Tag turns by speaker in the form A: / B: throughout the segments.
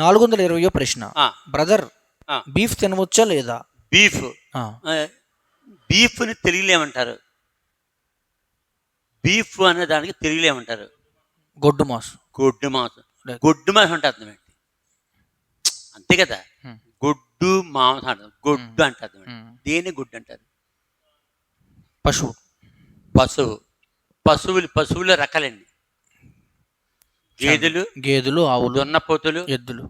A: నాలుగు వందల ఇరవయో ప్రశ్న. బ్రదర్. బీఫ్ తినవచ్చా లేదా?
B: బీఫ్. బీఫ్ని తెలుగులో ఏమంటారు బీఫ్ అనే దానికి తెలుగులో ఏమంటారు
A: గొడ్డు మాసు.
B: గొడ్డు మాంసం. గొడ్డు మాంసం అంటే అర్థం ఏంటి? అంతే కదా. గొడ్డు మాంసం అంటారు గొడ్డు అంటే అర్థం ఏంటి?
A: ఉమ్.
B: దేని గుడ్డు అంటారు
A: పశువు.
B: పశువు. పశువులు పశువుల రకాలండి. గేదెలు
A: గేదెలు ఆవులు
B: దున్నపోతులు.
A: ఎద్దులు.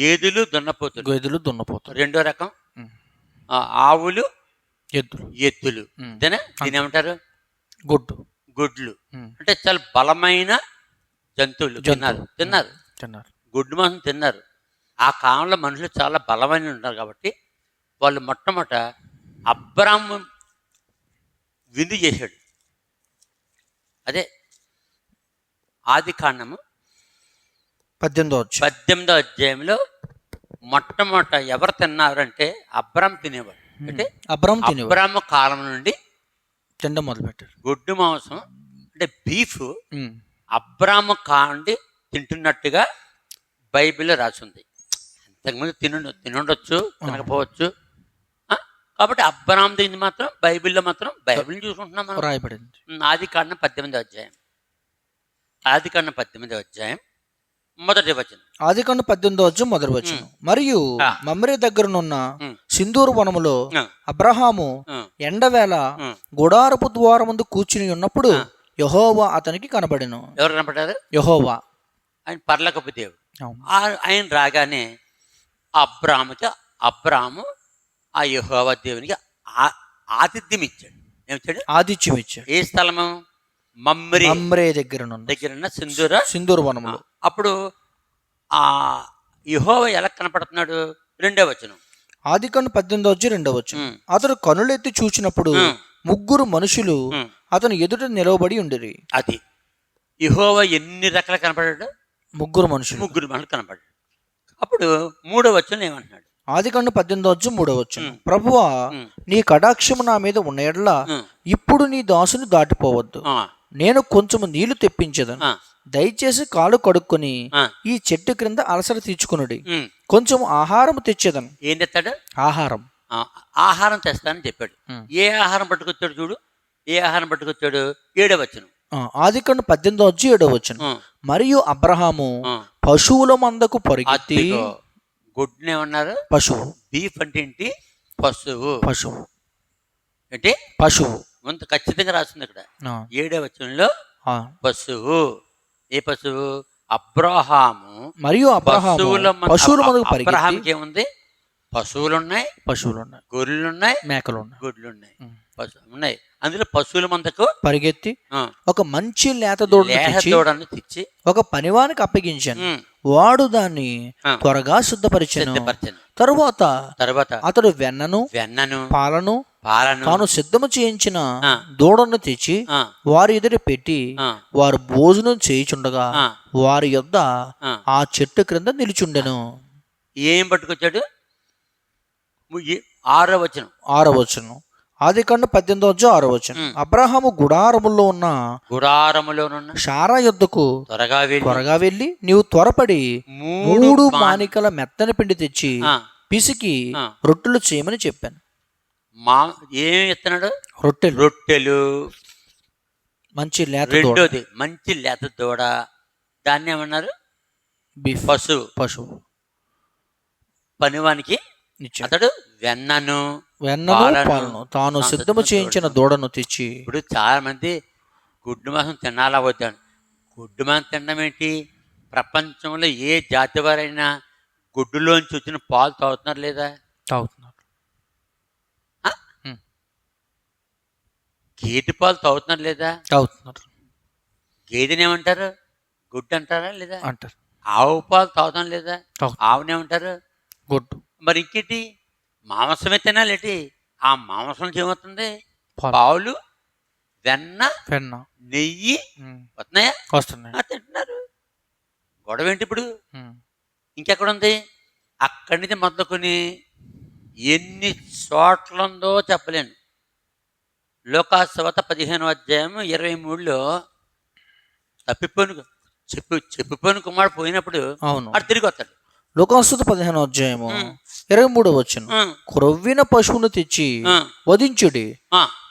B: గేదెలు దున్నపోతులు.
A: గేదెలు దున్నపోతారు
B: రెండో రకం. ఆవులు
A: ఎద్దులు.
B: ఎద్దులు. అంతేనా దీని ఏమంటారు
A: గొడ్డు.
B: గుడ్లు. అంటే చాలా బలమైన జంతువులు. తిన్నారు. తిన్నారు.
A: తిన్నారు.
B: గుడ్డు మాంసం తిన్నారు. ఆ కాలంలో మనుషులు చాలా బలమైన ఉంటారు కాబట్టి వాళ్ళు మొట్టమొదట అబ్రాహ్మ విందు చేశాడు. అదే ఆది కాండము
A: పద్దెనిమిదో
B: పద్దెనిమిదో అధ్యాయంలో మొట్టమొదట ఎవరు తిన్నారంటే అబ్రామ్ తినేవాడు. అంటే
A: అబ్రహం తినేవాడు.
B: అబ్రాహ్మ కాలం నుండి
A: తినడం మొదలు పెట్టారు
B: గుడ్డు మాంసం అంటే బీఫ్
A: ఉమ్.
B: అబ్రాహ్మ కాండి తింటున్నట్టుగా బైబిల్లో రాసింది. ఇంతకుముందు తిను తినుండొచ్చు తినకపోవచ్చు? కాబట్టి అబ్రాహ్మ తింది మాత్రం బైబిల్లో మాత్రం బైబిల్ చూసుకుంటున్నాం మనం.
A: రాయబడింది.
B: ఆది కాండం పద్దెనిమిదో అధ్యాయం. ఆది కాండం పద్దెనిమిదో అధ్యాయం మొదటి వచనం.
A: ఆది కండు పద్దెనిమిదో వచ్చి మొదటి వచ్చిన మరియు
B: ఆ.
A: మమ్రే దగ్గరనున్న. సింధూరు వనములో అబ్రహాము ఎండవేళ. గుడారపు ద్వారముందు కూర్చుని ఉన్నప్పుడు యహోవా అతనికి కనబడెను.
B: ఎవరు కనపడ్డారు?
A: యహోవా.
B: ఆయన పర్లకపు దేవుడు. ఆయన రాగానే అబ్రాముకి అబ్రాము ఆ యెహోవా దేవునికి ఆ- ఆతిథ్యం ఇచ్చాడు ఏమిచ్చాడు?
A: ఆదిత్యం ఇచ్చాడు
B: ఏ స్థలము? మమ్రి
A: మమ్రే
B: దగ్గర ఉన్న సింధూర
A: సింధూరు వనములో.
B: అప్పుడు ఆ యహోవ ఎలా కనపడుతున్నాడు? రెండో వచనం.
A: ఆది కన్ను పద్దెనిమిది వచ్చి రెండో వచ్చు
B: ఉమ్,
A: అతడు కనులెత్తి చూచినప్పుడు ముగ్గురు మనుషులు. అతను ఎదుట నిలవబడి ఉండిరి.
B: అది. యహోవ ఎన్ని రకాల కనపడ్డాడు?
A: ముగ్గురు మనుషులు.
B: ముగ్గురు మనుషులు కనపడ్డాడు అప్పుడు మూడో వచనం ఏమంటున్నాడు?
A: ఆది కన్ను పద్దెనిమిది వచ్చి మూడో వచ్చు ప్రభువా నీ కటాక్షము నా మీద ఉన్న ఎడల ఇప్పుడు నీ దాసుని దాటిపోవద్దు. నేను కొంచెము నీళ్ళు తెప్పించదను. దయచేసి కాలు కడుక్కొని ఈ చెట్టు క్రింద అలసర తీర్చుకునుడి.
B: ఉమ్.
A: కొంచెం ఆహారం తెచ్చేదను.
B: ఏం తెస్తాడు?
A: ఆహారం.
B: ఆహారం తెస్తానని చెప్పాడు. ఏ ఆహారం పట్టుకొచ్చాడు చూడు? ఏ ఆహారం పట్టుకొచ్చాడు? ఏడో వచనం.
A: ఆ, ఆది కన్ను పద్దెనిమిది వచ్చి ఏడో వచ్చును
B: ఉమ్,
A: మరియు అబ్రహాము. పశువుల మందకు పరిగెత్తి
B: అత్తిగో గుడ్ని ఏమన్నారు?
A: పశువు.
B: బీఫ్ అంటే ఏంటి? పశువు.
A: పశువు.
B: అంటే
A: పశువు.
B: ముందు ఖచ్చితంగా రాస్తుంది ఇక్కడ
A: ఆ,
B: ఏడో వచనంలో. పశువు. ఏ పశువు? అబ్రహాము.
A: మరియు
B: పశువుల
A: పశువుల
B: అబ్రహాంకి ఏముంది పశువులు ఉన్నాయి
A: పశువులు ఉన్నాయి
B: గొర్రెలు ఉన్నాయి
A: మేకలు ఉన్నాయి
B: గుడ్లు ఉన్నాయి
A: ఉమ్.
B: పశు ఉన్నాయి. అందులో పశువుల మందకు
A: పరిగెత్తి ఒక మంచి లేత దూడను తెచ్చి ఒక పనివానికి అప్పగించాను. వాడు దాన్ని. త్వరగా శుద్ధపరిచాను. తరువాత
B: తర్వాత
A: అతడు వెన్నను
B: వెన్నను
A: పాలను తాను సిద్ధము చేయించిన. దూడను తెచ్చి వారి ఎదుట పెట్టి వారు భోజనం చేయుచుండగా వారి యొద్ద
B: ఆ.
A: చెట్టు క్రింద నిలుచుండెను.
B: ఏం పట్టుకొచ్చాడు? ము- ఏ- ఆరో వచనం.
A: ఆది కండు పద్దెనిమిది వచ్చి ఆరవచనం
B: ఉమ్.
A: అబ్రహాము గుడారములో ఉన్న
B: గుడారములోనున్న
A: షారా యొద్దకు
B: త్వరగా
A: త్వరగా వెళ్ళి నీవు త్వరపడి
B: మూడు
A: మానికల మెత్తని పిండి తెచ్చి పిసికి. రొట్టెలు చేయమని చెప్పాను.
B: మా ఏం ఇస్తున్నాడు
A: రొట్టెలు.
B: రొట్టెలు.
A: మంచి లేత
B: రెండోది మంచి లేత దూడ. దాన్ని ఏమన్నారు?
A: బీఫ్.
B: పశువు
A: పశువు
B: పనివానికి అతడు వెన్నను
A: వెన్నను తాను సిద్ధము చేయించిన దూడను తెచ్చి.
B: ఇప్పుడు చాలా మంది గుడ్డు మాంసం తినాలా వద్దాను గుడ్డు మాంసం తినడం ఏంటి? ప్రపంచంలో ఏ జాతి వారైనా గుడ్డులోంచి వచ్చిన పాలు తాగుతున్నారు లేదా?
A: తాగుతున్నారు.
B: గేదె పాలు తాగుతున్నారు లేదా?
A: తాగుతున్నారు.
B: గేదెని ఏమంటారు? గుడ్డు అంటారా లేదా?
A: అంటారు.
B: ఆవు పాలు తాగుతాం లేదా? ఆవుని ఏమంటారు?
A: గొడ్డు.
B: మరి ఇంకేంటి? మాంసమే తినాలేటి ఆ మాంసం ఏమవుతుంది?
A: పాలు.
B: వెన్న
A: వెన్న.
B: నెయ్యి. వస్తున్నాయా?
A: వస్తున్నాయి.
B: తింటున్నారు. గొడవ ఏంటి ఇప్పుడు. ఇంకెక్కడ ఉంది అక్కడి నుంచి మొదలుకొని ఎన్ని చోట్ల ఉందో చెప్పలేను. లోకాసవత పదిహేను అధ్యాయం ఇరవై మూడులో తప్పిపోయిన చెప్పు చెప్పిపోయిన కుమారుడు పోయినప్పుడు
A: అవును.
B: వాడు తిరిగి వస్తాడు.
A: లోకాసుత పదిహేను అధ్యాయము ఇరవై మూడో వచ్చును క్రొవ్విన పశువును తెచ్చి వధించుడి.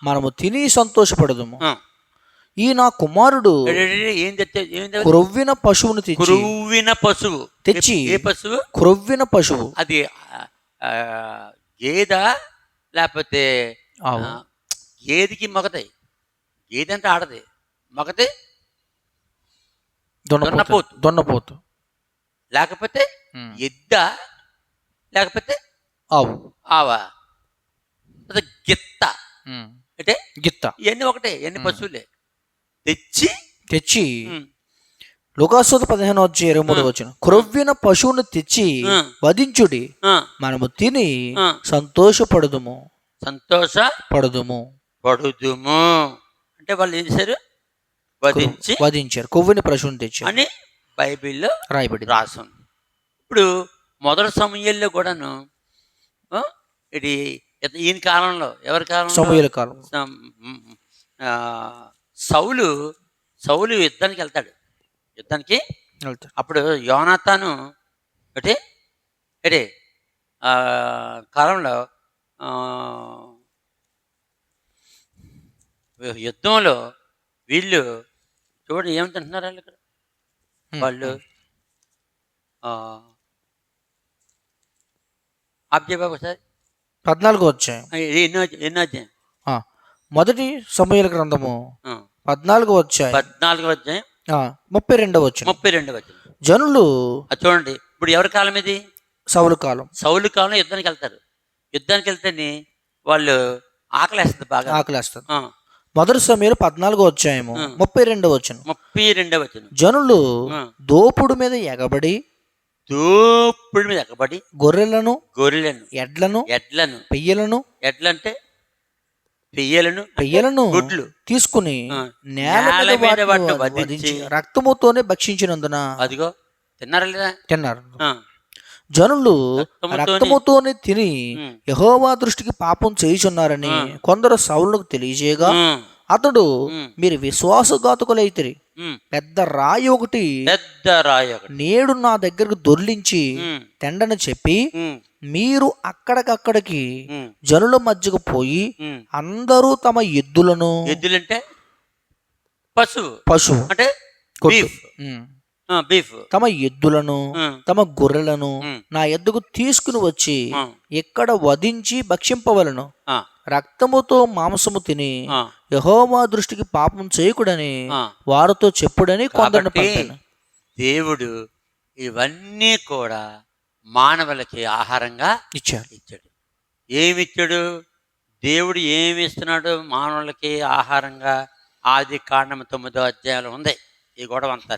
A: మనము తిని సంతోషపడదుము.
B: ఆ.
A: ఈ నా కుమారుడు? క్రొవ్విన పశువును తెచ్చి
B: కురువిన పశువు.
A: తెచ్చి
B: ఏ పశువు?
A: క్రొవ్విన పశువు.
B: అది గేద లేకపోతే మగది గేదె అంటే ఆడది. మగది
A: దొన్నపోతు.
B: దున్నపోతు. లేకపోతే. ఎద్ద లేకపోతే
A: ఆవు.
B: ఆవా. గిత్త. అంటే
A: గిత్త.
B: ఇవన్నీ ఒకటే ఇవన్నీ పశువులే. తెచ్చి
A: తెచ్చి లోకాసుత పదిహేను వచ్చి ఇరవై మూడు వచ్చిన క్రొవ్విన పశువును తెచ్చి. వధించుడి. మనము తిని
B: ఆ. సంతోష
A: సంతోషపడదుము. పడదుము.
B: పడుదుము. అంటే వాళ్ళు ఏం చేశారు? వధించి
A: వధించారు. కొవ్విని పశువుని తెచ్చారు.
B: అని బైబిల్లో
A: రాయబడింది.
B: రాసింది. ఇప్పుడు మొదటి సమయంలో కూడాను ఇది ఈయన కాలంలో ఎవరి కాలంలో?
A: సమూహల కాలం.
B: సౌలు సౌలు యుద్ధానికి వెళ్తాడు. యుద్ధానికి
A: వెళ్తారు.
B: అప్పుడు యోనాతాను అంటే అంటే కాలంలో యుద్ధంలో వీళ్ళు చూడండి ఏమిటంటున్నారు వాళ్ళు ఇక్కడ. వాళ్ళు ఆ, ఆబ్జే బాబు సార్.
A: పద్నాలుగు వచ్చాయి
B: ఎన్నో ఎన్నో అధ్యాయం?
A: ఆ. మొదటి సమూహల గ్రంథము పద్నాలుగు వచ్చాయి
B: పద్నాలుగు
A: ఆ, ముప్పై రెండవ వచ్చిన
B: ముప్పై రెండు వచ్చింది
A: జనులు
B: చూడండి ఇప్పుడు ఎవరి కాలం ఇది?
A: సౌలు కాలం.
B: సౌలు కాలం యుద్ధానికి వెళ్తారు. యుద్ధానికి వెళ్తేనే వాళ్ళు ఆకలేస్తుంది బాగా.
A: ఆకలేస్తారు మొదటి సమయంలో పద్నాలుగు
B: ఆ.
A: ముప్పై రెండవ వచ్చిన
B: ముప్పై రెండవ వచ్చిన
A: జనులు. దోపుడు మీద ఎగబడి
B: దోపుడు మీద ఎక్కబడి
A: గొర్రెలను
B: గొర్రెలను
A: ఎడ్లను
B: ఎడ్లను
A: పెయ్యలను
B: ఎడ్లంటే పెయ్యలను
A: పెయ్యలను
B: గుడ్లు
A: తీసుకుని. నేల మీద రక్తముతోనే భక్షించినందున
B: అదిగో తిన్నారా లేదా
A: తిన్నారు జనులు
B: రక్తముతోనే-
A: తిని యహోవా దృష్టికి పాపం చేయుచున్నారని కొందరు సౌలుకు తెలియజేయగా అతడు. మీరు విశ్వాసఘాతుకులైతిరి. పెద్ద రాయి ఒకటి
B: పెద్ద రాయి
A: నేడు నా దగ్గరకు దొర్లించి తెండని చెప్పి మీరు అక్కడికక్కడికి జనుల మధ్యకు పోయి. అందరూ తమ ఎద్దులను
B: ఎద్దులంటే పశువు.
A: పశువు.
B: అంటే. బీఫ్.
A: తమ ఎద్దులను తమ గొర్రెలను నా ఎద్దుకు తీసుకుని వచ్చి
B: ఉమ్,
A: ఇక్కడ వధించి భక్షింపవలను. రక్తముతో మాంసము తిని
B: ఆ,
A: యహోవా దృష్టికి పాపం చేయకుడని. వారితో చెప్పుడని కొందరిని పంపాను.
B: దేవుడు ఇవన్నీ కూడా మానవులకి ఆహారంగా ఇచ్చాడు. ఏమి ఇచ్చాడు దేవుడు ఏమి ఇస్తున్నాడు మానవులకి ఆహారంగా ఆది కాండము తొమ్మిదో అధ్యాయంలో ఉంది. ఈ గొడవ అంతా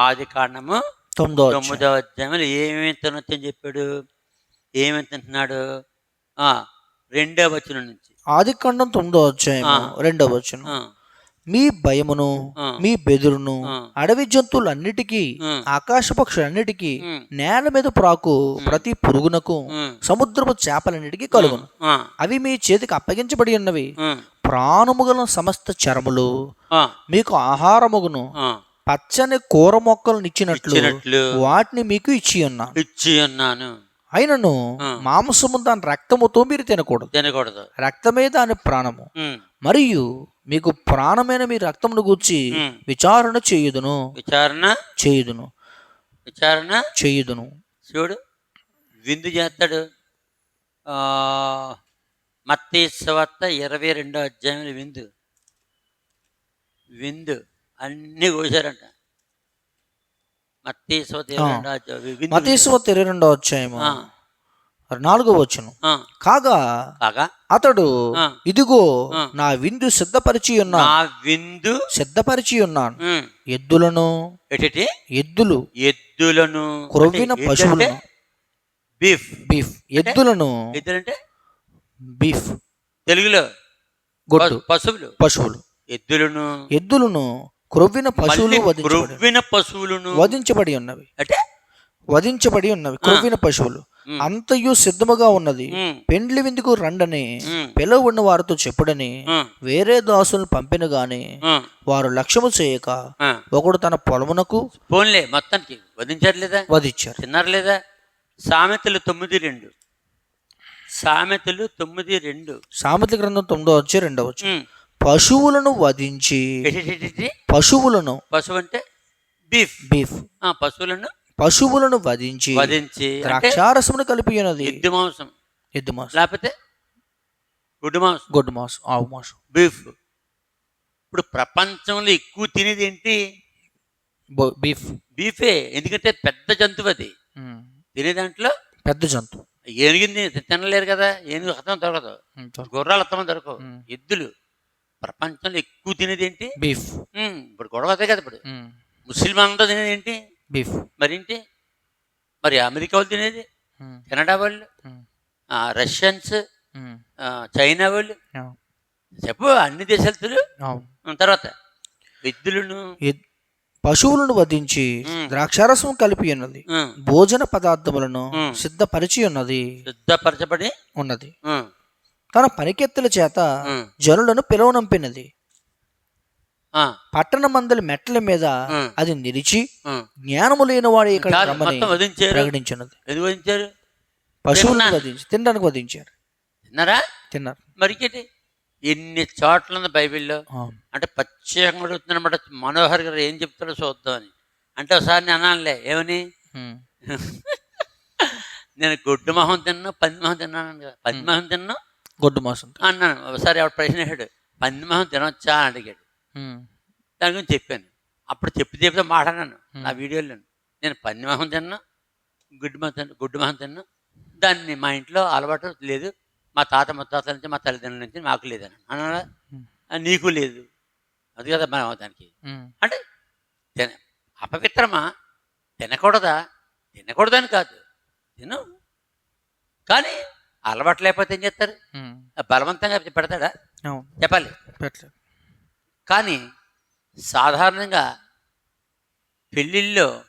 B: ఆది కాండము
A: తొమ్మిదో.
B: తొమ్మిదో అధ్యాయంలో ఏమేమి తినొచ్చని చెప్పాడు? ఏమేమి తింటున్నాడు? ఆ, రెండో వచనం నుంచి.
A: ఆది ఖండం తొమ్మిదో అధ్యాయం. రెండవ వచనం. మీ భయమును. మీ బెదురును. అడవి జంతువులన్నిటికీ. ఆకాశ పక్షులన్నిటికీ నేల మీద ప్రాకు ప్రతి పురుగునకు సముద్రపు చేపలన్నిటికీ కలుగును. అవి మీ చేతికి అప్పగించబడి ఉన్నవి. ప్రాణముగల సమస్త చరములు మీకు ఆహారముగును. పచ్చని కూర మొక్కలను ఇచ్చినట్లు వాటిని మీకు ఇచ్చి ఉన్నాను.
B: ఇచ్చి ఉన్నాను.
A: అయినను. మాంసము దాని రక్తముతో మీరు తినకూడదు.
B: తినకూడదు.
A: రక్తమే దాని ప్రాణము. మరియు మీకు ప్రాణమైన మీ రక్తమును గూర్చి. విచారణ చేయుదును.
B: విచారణ?
A: చేయుదును.
B: విచారణ?
A: చేయుదును.
B: చూడు విందు చేస్తాడు. సువార్త ఇరవై రెండో అధ్యాయంలో విందు. విందు. అన్నీ కోసారంట. ఇరవై రెండో
A: అధ్యాయము. నాలుగో వచ్చును కాగా
B: కాగా?
A: అతడు. ఇదిగో. నా విందు సిద్ధపరిచి ఉన్నాను.
B: నా విందు
A: సిద్ధపరిచి ఉన్నాను. ఎద్దులను ఎద్దులు.
B: ఎద్దులను
A: క్రొవ్విన పశువులను
B: ఏంటంటే బీఫ్.
A: బీఫ్. ఎద్దులను
B: ఎద్దులంటే?
A: బీఫ్.
B: తెలుగులో
A: గొడ్డు.
B: పశు- పశువులు.
A: పశువులు.
B: ఎద్దులను
A: ఎద్దులను క్రొవ్విన పశువులు
B: క్రొవ్విన పశువులను
A: వధించబడి ఉన్నవి.
B: అంటే?
A: వధించబడి ఉన్నవి. క్రొవ్విన పశువులు. అంతయు సిద్ధముగా ఉన్నది. పెండ్లి విందుకు రండని పిలవ ఉన్న వారితో చెప్పుడని వేరే దాసులను పంపిన గాని వారు లక్ష్యము చేయక. ఒకడు తన పొలమునకు
B: పోన్లే మొత్తానికి వధించారు లేదా?
A: వధించారు.
B: తిన్నారు లేదా? సామెతలు తొమ్మిది రెండు. సామెతలు తొమ్మిది రెండు.
A: సామెత గ్రంథం తొమ్మిదో వచ్చి రెండో వచ్చి. పశువులను వధించి? పశువులను
B: పశువు అంటే బీఫ్.
A: బీఫ్
B: పశువులను
A: పశువులను వధించి
B: వధించి
A: ద్రాక్షారసమును కలిపి ఉన్నది.
B: ఎద్దు మాంసం.
A: ఎద్దు మాంసం.
B: లేకపోతే గుడ్డు మాంసం.
A: గొడ్డు మాంసం ఆవు మాంసం.
B: బీఫ్. ఇప్పుడు ప్రపంచంలో ఎక్కువ తినేది ఏంటి?
A: బీఫ్.
B: బీఫే. ఎందుకంటే పెద్ద జంతువు అది. తినే దాంట్లో
A: పెద్ద జంతువు.
B: ఏనుగింది తినలేరు కదా. ఏనుగు హతం దొరకదు. గుర్రాలు హతం దొరకవు. ఎద్దులు. ప్రపంచంలో ఎక్కువ తినేది ఏంటి
A: బీఫ్
B: ఇప్పుడు గొడవ అదే కదా ఇప్పుడు. ముస్లిం అందరూ తినేది ఏంటి
A: బీఫ్.
B: మరి ఏంటి మరి అమెరికా వాళ్ళు తినేది. కెనడా వాళ్ళు? రష్యన్స్? చైనా వాళ్ళు. చెప్పు అన్ని దేశాలు. తర్వాత ఎద్దులను?
A: ఎద్- పశువులను వధించి. ద్రాక్షారసం కలిపి ఉన్నది. భోజన పదార్థములను. సిద్ధపరిచి ఉన్నది.
B: శుద్ధపరచబడి
A: ఉన్నది. తన పనికెత్తుల చేత జనులను పిలువనంపినది.
B: ఆ,
A: పట్టణ మందలి మెట్ల మీద అది నిలిచి. జ్ఞానము లేని వాడు ఇక్కడ ప్రకటించినది. పశువులను. వధించి తినడానికి వధించారు.
B: తిన్నారా?
A: తిన్నారు.
B: ఎన్ని చోట్ల ఉంది బైబిల్లో. అంటే ప్రత్యేకంగా అడుగుతున్నమాట మనోహర్ గారు ఏం చెప్తారో చూద్దామని అంటే ఒకసారి నేను అనాలే ఏమని. నేను గొడ్డు మొహం తిన్నా పంది మొహం తిన్నాను పంది మొహం తిన్నా
A: గొడ్డు మాంసం
B: అన్నాను ఒకసారి ఎవరు ప్రశ్న వేసాడు పంది మొహం తినొచ్చా? అని అడిగాడు. దాని గురించి చెప్పాను. అప్పుడు చెప్పి చెప్తే మాట్లాడాను నా వీడియోలో నేను పంది మొహం తిన్నా గుడ్డు తిన్నా గుడ్డు మొహం తిన్నా. దాన్ని మా ఇంట్లో అలవాటు లేదు. మా తాత ముత్తాతల నుంచి మా తల్లిదండ్రుల నుంచి మాకు లేదని. "ఆ, నీకు లేదు. అది కదా మనం దానికి. అంటే తిన అపవిత్రమా? తినకూడదా? తినకూడదని కాదు. తిను. కానీ అలవాటు లేకపోతే ఏం చేస్తారు. బలవంతంగా పెడతాడా? చెప్పాలి. కానీ సాధారణంగా పెళ్ళిళ్ళలో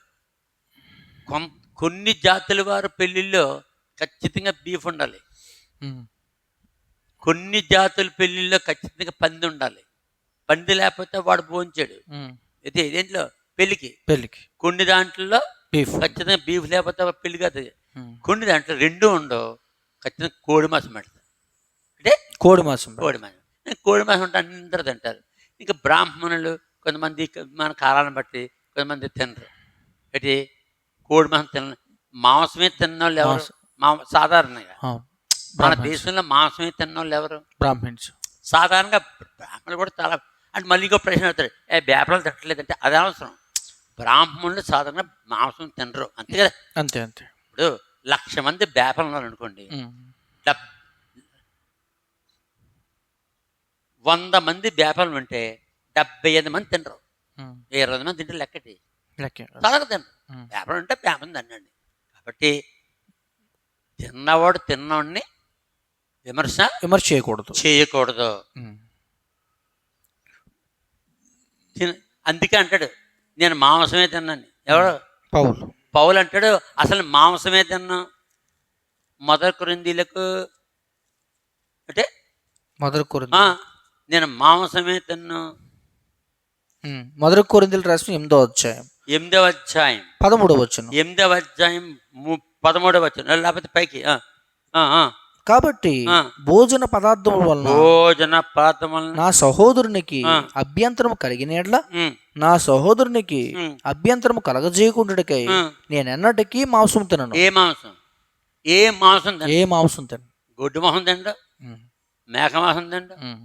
B: కొన్ని జాతుల వారు పెళ్ళిళ్ళలో ఖచ్చితంగా బీఫ్ ఉండాలి. కొన్ని జాతుల పెళ్ళిళ్ళలో ఖచ్చితంగా పంది ఉండాలి. పంది లేకపోతే వాడు భోంచాడు. ఇది దేంట్లో పెళ్ళికి.
A: పెళ్ళికి.
B: కొన్ని దాంట్లో
A: బీఫ్
B: ఖచ్చితంగా బీఫ్ లేకపోతే పెళ్ళి కాదు. కొన్ని దాంట్లో రెండు ఉండవు. ఖచ్చితంగా కోడి మాసం పెడతారు. అంటే
A: కోడి మాంసం
B: కోడి మాసం. కోడి మాసం అంటే అందరూ తింటారు. ఇంకా బ్రాహ్మణులు కొంతమంది మన కాలాన్ని బట్టి కొంతమంది తినరు. ఏంటి కోడి మాంసం తిన మాంసమే తిన్న వాళ్ళు ఎవరు. మా సాధారణంగా. మన దేశంలో మాంసమే తిన్న వాళ్ళు ఎవరు?
A: బ్రాహ్మణ్స్
B: సాధారణంగా బ్రాహ్మణులు కూడా చాలా అంటే మళ్ళీ ఇంకో ప్రశ్న అవుతాడు ఏ బేపరాలు తిట్టలేదంటే అది అవసరం. బ్రాహ్మణులు సాధారణంగా మాంసం తినరు. అంతే కదా?
A: అంతే అంతే.
B: ఇప్పుడు లక్ష మంది బేపలు ఉన్నారు అనుకోండి వంద మంది బేపలు ఉంటే డెబ్బై ఐదు మంది తినరు. ఇరవై మంది తింటారు లెక్కటి.
A: లెక్కే.
B: చాలా తినరు. బేపలు ఉంటే బేపలు తినండి కాబట్టి తిన్నవాడు తిన్నవాడిని విమర్శ
A: విమర్శ చేయకూడదు.
B: చేయకూడదు. అందుకే అంటాడు నేను మాంసమే తిన్నాను. ఎవరు?
A: పౌలు.
B: పౌలు అంటాడు అసలు మాంసమే తిన్నా. మొదటి కొరిందీలకు అంటే
A: మొదటి కొరింది.
B: నేను మాంసమే తిన్నా.
A: మొదటి కొరిందులు రాసిన ఎనిమిదో అధ్యాయం.
B: ఎనిమిదవ అధ్యాయం.
A: పదమూడవ వచ్చును
B: ఎనిమిదవ అధ్యాయం పదమూడవ వచ్చిన లేకపోతే పైకి.
A: కాబట్టి. భోజన పదార్థముల వలన
B: భోజన వలన
A: నా సహోదరునికి. అభ్యంతరం కలిగినట్ల
B: ఉమ్,
A: నా సహోదరునికి అభ్యంతరం కలగజేయకుండాకై. నేను ఎన్నటికీ మాంసం తినను.
B: ఏ మాంసం? ఏ మాంసం తిన
A: ఏ మాంసం తినను.
B: గొడ్డు తిండ
A: ఉమ్.
B: మేక మాంసం తిండ
A: ఉమ్.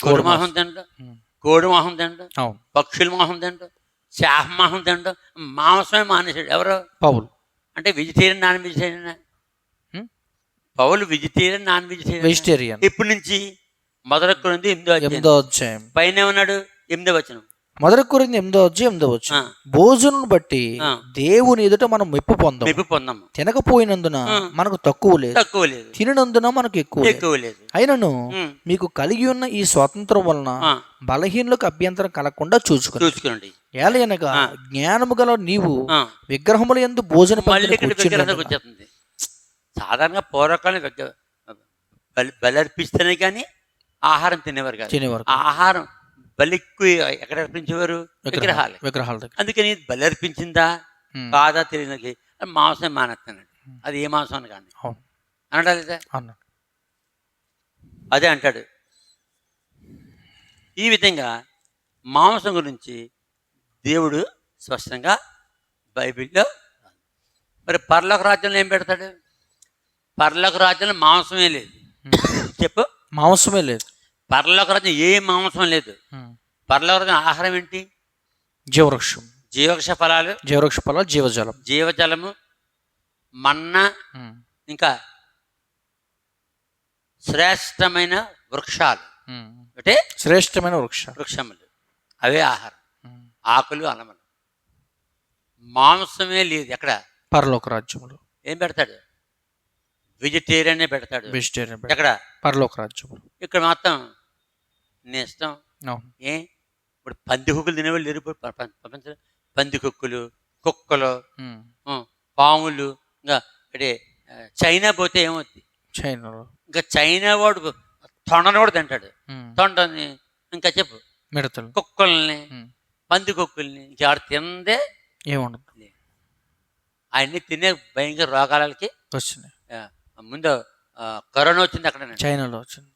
B: గొడ్డు తిండ
A: ఉమ్.
B: కోడి తిండ
A: అవును.
B: పక్షుల మొహం తిండ చేప మొహం తిండ మాంసమే మానేశాడు ఎవరు?
A: పౌలు.
B: అంటే vegetarian non vegetarian? Paul vegetarian non vegetarian?
A: Vegetarian
B: ఇప్పటి నుంచి? మొదటి కొరింది ఎనిమిదో
A: ఎనిమిదో అధ్యాయం.
B: పైన ఏమన్నాడు? ఎనిమిదో వచనం.
A: మొదటి కొరింది ఎనిమిదో అధ్యాయం ఎనిమిదో వచ్చు
B: ఆ,
A: భోజనం బట్టి. దేవుని ఎదుట మనం మెప్పు పొందాం
B: మెప్పు పొందాము.
A: తినకపోయినందున. మనకు తక్కువ లేదు.
B: తక్కువ లేదు.
A: తిననందున మనకు ఎక్కువ లేదు.
B: ఎక్కువ లేదు.
A: అయినను మీకు కలిగి ఉన్న ఈ స్వాతంత్రం వలన బలహీనులకు అభ్యంతరం కలగకుండా చూచుకుని
B: చూసుకోండి
A: ఏలయనగా. జ్ఞానము గల నీవు విగ్రహముల ఎందు భోజన
B: మళ్ళీ
A: పంక్తిని
B: ఇక్కడ విగ్రహం
A: కూర్చుని
B: వచ్చేస్తుంది సాధారణంగా పూర్వకాలం బలి బలర్పిస్తేనే కానీ ఆహారం తినేవారు కాదు.
A: తినేవారు
B: ఆహారం బలి ఎక్కడ అర్పించేవారు? విగ్రహాలు
A: విగ్రహాల.
B: అందుకని బలి అర్పించిందా
A: ఉమ్.
B: కాదా తెలియనికి మాంసం మానేస్తానండి. అది ఏ మాంసం అని కానీ అనడా అదే అంటాడు. ఈ విధంగా మాంసం గురించి దేవుడు స్పష్టంగా బైబిల్లో మరి పర్లోక రాజ్యంలో ఏం పెడతాడు? పర్లోక రాజ్యంలో మాంసమే లేదు. చెప్పు.
A: మాంసమే లేదు.
B: పర్లోక రాజ్యం ఏ మాంసం లేదు.
A: ఉమ్.
B: పర్లోక రాజ్యం ఆహారం ఏంటి?
A: జీవవృక్షం.
B: జీవక్ష ఫలాలు.
A: జీవవృక్ష ఫలాలు జీవజలం.
B: జీవజలము మన్నా
A: ఉమ్.
B: ఇంకా శ్రేష్టమైన వృక్షాలు. అంటే
A: శ్రేష్టమైన వృక్షాలు.
B: వృక్షములు. అవే ఆహారం. ఆకులు అలములు. మాంసమే లేదు ఎక్కడ?
A: పరలోక రాజ్యములు.
B: ఏం పెడతాడు? వెజిటేరియనే పెడతాడు.
A: వెజిటేరియన్
B: ఎక్కడ?
A: పరలోక రాజ్యములు
B: ఇక్కడ మాత్రం నీ ఇష్టం ఏ? ఇప్పుడు పంది కుక్కలు తినేవాళ్ళు లేరు ఇప్పుడు. ప్ర- ప్ర- ప్రపంచంలో పంది కుక్కలు కుక్కలు పాములు ఇంకా అంటే చైనా పోతే ఏమవుద్ది?
A: చైనాలో.
B: ఇంకా చైనా వాడు తొండను కూడా తింటాడు. తొండని ఇంకా చెప్పు.
A: మిడతలు
B: కుక్కల్ని. పంది కుక్కల్ని ఇంకా తిందే?
A: ఏముండదు.
B: అవన్నీ తినే భయంకర రోగాలకి
A: వచ్చినాయి.
B: ఆ, ముందు కరోనా వచ్చింది అక్కడ
A: చైనాలో వచ్చింది.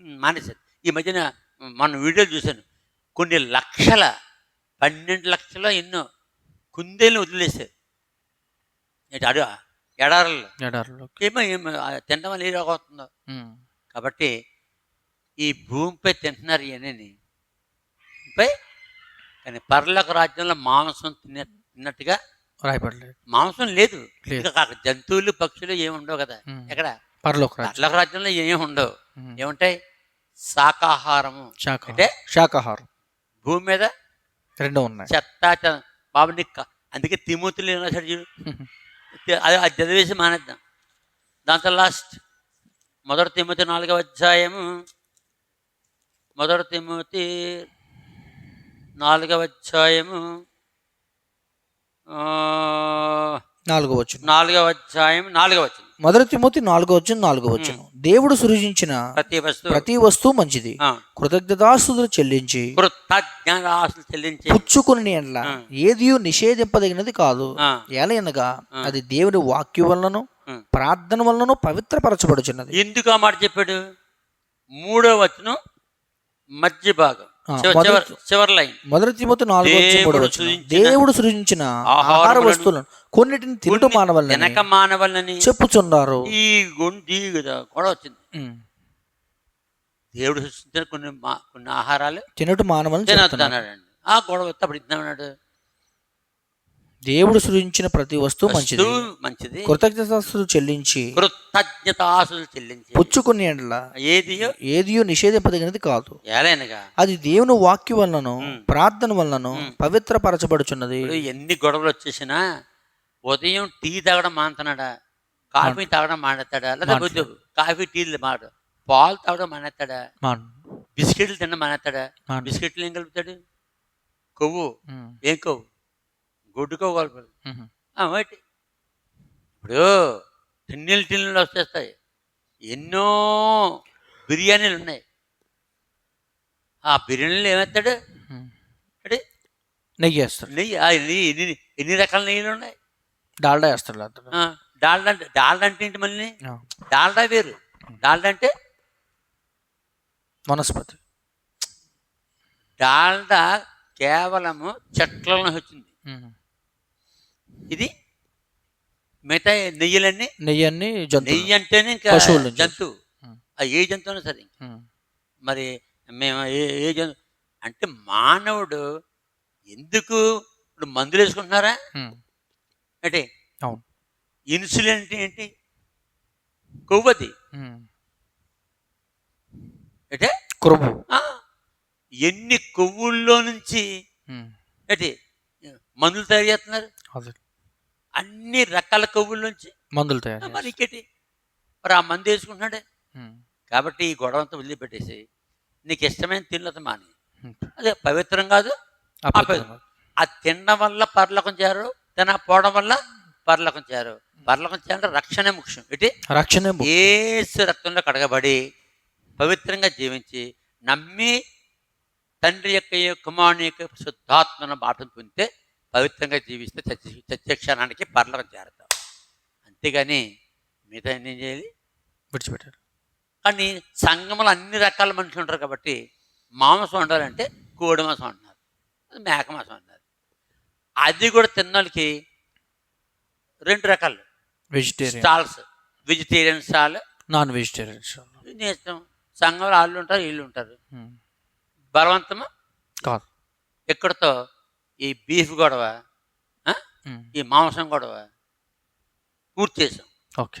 B: మానేశారు. ఈ మధ్యన మన వీడియోలు చూశాను. కొన్ని లక్షల పన్నెండు లక్షల ఎన్నో కుందేళ్ళు వదిలేశారు. ఏంటి అడు ఎడారుల్లో?
A: ఎడారిలో
B: ఏమో ఏమో తినడం వల్ల ఏ రోగం అవుతుందో. కాబట్టి ఈ భూమిపై తింటున్నారు ఇవన్నీ పై కానీ పర్లక రాజ్యంలో మాంసం తినే తిన్నట్టుగా
A: రాయబడలేదు.
B: మాంసం లేదు. జంతువులు పక్షులు ఏమి ఉండవు కదా. ఎక్కడ?
A: పరలోక
B: పర్లక రాజ్యంలో ఏమి ఉండవు. ఏముంటాయి? శాకాహారము.
A: శాకాహారం
B: అంటే
A: శాకాహారం.
B: భూమి మీద
A: రెండు ఉన్నాయి.
B: చెత్త బాబు నీకు అందుకే తిమోతులు రాశాడు చూడు. అది అది చదివేసి మానేద్దాం. దాంతో లాస్ట్ మొదటి తిమ్మతి నాలుగవ అధ్యాయము. మొదటి తిమ్మతి నాలుగవ అధ్యాయము.
A: నాలుగో వచ్చిన
B: నాలుగవ అధ్యాయం నాలుగవ వచ్చింది
A: మొదటి తిమోతి నాలుగో వచ్చిన నాలుగో వచ్చిన దేవుడు సృజించిన
B: ప్రతి వస్తువు.
A: ప్రతి వస్తువు మంచిది.
B: ఆ,
A: కృతజ్ఞతాస్తుతులు చెల్లించి
B: కృతజ్ఞతాస్తులు చెల్లించి.
A: పుచ్చుకుని ఎడ్ల ఏదియు నిషేధింపదగినది కాదు.
B: ఆ,
A: ఏలయనగా అది దేవుని వాక్యం వలనను. ప్రార్థన వలనను పవిత్రపరచబడుచున్నది.
B: ఎందుకు ఆ మాట చెప్పాడు? మూడో వచనం మధ్య భాగం. చివరి లైన్.
A: మొదటి తిమోతి నాలుగో
B: దేవుడు. సృజించిన
A: ఆహార వస్తువులను కొన్నిటిని తినటం మానవల్లని
B: వెనక మానవాళ్ళని
A: చెప్పుచున్నారు.
B: ఈ గుండి కూడా వచ్చింది. దేవుడు సృష్టించిన కొన్ని కొన్ని ఆహారాలు
A: తినటం మానవల్ని
B: తినొద్దు
A: చెప్తున్నారు.
B: అన్నాడండి. ఆ గొడవ అప్పుడు ఇద్దామన్నాడు
A: దేవుడు సృజించిన ప్రతి వస్తువు మంచిది.
B: మంచిది.
A: కృతజ్ఞతాస్తుతులు చెల్లించి
B: కృతజ్ఞతాసులు చెల్లించి.
A: పుచ్చుకుని
B: ఏదియో?
A: ఏదియో నిషేధింపదగినది కాదు.
B: ఏలైనగా
A: అది దేవుని వాక్యం వలనను. ప్రార్థన వలనను పవిత్రపరచబడుచున్నది.
B: ఎన్ని గొడవలు వచ్చేసినా ఉదయం టీ తాగడం మానుతున్నాడా కాఫీ తాగడం మానేస్తాడా? లేదా వద్దు కాఫీ టీలు మాట పాలు తాగడం మానేస్తాడా?
A: మాన్.
B: బిస్కెట్లు తినడం మానేస్తాడా?
A: మాన్.
B: బిస్కెట్లు ఏం కలుపుతాడు? కొవ్వు. ఏం కొవ్వు? గుడ్డు కొవ్వు కలుపుతాడు
A: ఉం.
B: ఆ, వాటి ఇప్పుడు టిన్నెలు టిన్నెలు వచ్చేస్తాయి ఎన్నో బిర్యానీలు ఉన్నాయి. ఆ బిర్యానీలు ఏమేస్తాడు. అంటే
A: నెయ్యి వేస్తాడు.
B: నెయ్యి నెయ్యి ఎన్ని ఎన్ని రకాల నెయ్యిలు ఉన్నాయి?
A: డాల్డా వేస్తాడు
B: డాల్డా అంటే డాల్డా అంటే ఏంటి మళ్ళీ. డాల్డా వేరు. డాల్డా అంటే?
A: వనస్పతి.
B: డాల్డా కేవలము చెట్లలో వచ్చింది. ఇది మిగతా నెయ్యిలన్నీ
A: నెయ్యి అన్ని జంతువులు
B: నెయ్యి అంటేనే ఇంకా
A: పశువుల నుంచి.
B: జంతువు. అది ఏ జంతువు అయినా సరే. మరి మేము ఏ ఏ జంతు అంటే మానవుడు ఎందుకు ఇప్పుడు మందులు వేసుకుంటున్నారా. అంటే
A: అవును
B: ఇన్సులిన్ అంటే ఏంటి కొవ్వది. అంటే ఆ, ఎన్ని కొవ్వుల్లో నుంచి. ఏంటి మందులు తయారు చేస్తున్నారు
A: అదే
B: అన్ని రకాల కొవ్వుల నుంచి
A: మందులు తయారు
B: మరి ఇంకేటి? మరి ఆ మందు వేసుకుంటున్నాడే. కాబట్టి ఈ గొడవ అంతా వదిలిపెట్టేసి నీకు ఇష్టమైన తిన్నది మాని. అదే పవిత్రం కాదు. ఆ తినడం వల్ల పర్లకం చేరు తినకపోవడం వల్ల పర్లకం చేరు పర్లకం చేయాలంటే రక్షణే ముఖ్యం. ఇటు
A: రక్షణ
B: ఏసు రక్తంలో కడగబడి పవిత్రంగా జీవించి నమ్మి తండ్రి యొక్క కుమారుని యొక్క శుద్ధాత్మను బాటను పొందితే పవిత్రంగా జీవిస్తే చచ్చి చచ్చే క్షణానికి పర్లకు చేరతాం అంతేగాని మిగతా ఏం చేయాలి?
A: విడిచిపెట్టారు
B: కానీ సంఘంలో అన్ని రకాల మనుషులు ఉంటారు కాబట్టి మాంసం వండాలంటే కోడి మాంసం అంటున్నారు మేక మాంసం అంటున్నారు అది కూడా తిన్నోళ్ళకి రెండు రకాలు.
A: Vegetarian
B: stalls. Vegetarian stall.
A: Non vegetarian
B: నీ ఇష్టం. సంఘంలో వాళ్ళు ఉంటారు వీళ్ళు ఉంటారు. బలవంతము?
A: కాదు.
B: ఎక్కడితో? ఈ బీఫ్ గొడవ? ఈ మాంసం గొడవ పూర్తి చేసాం
A: ఓకే.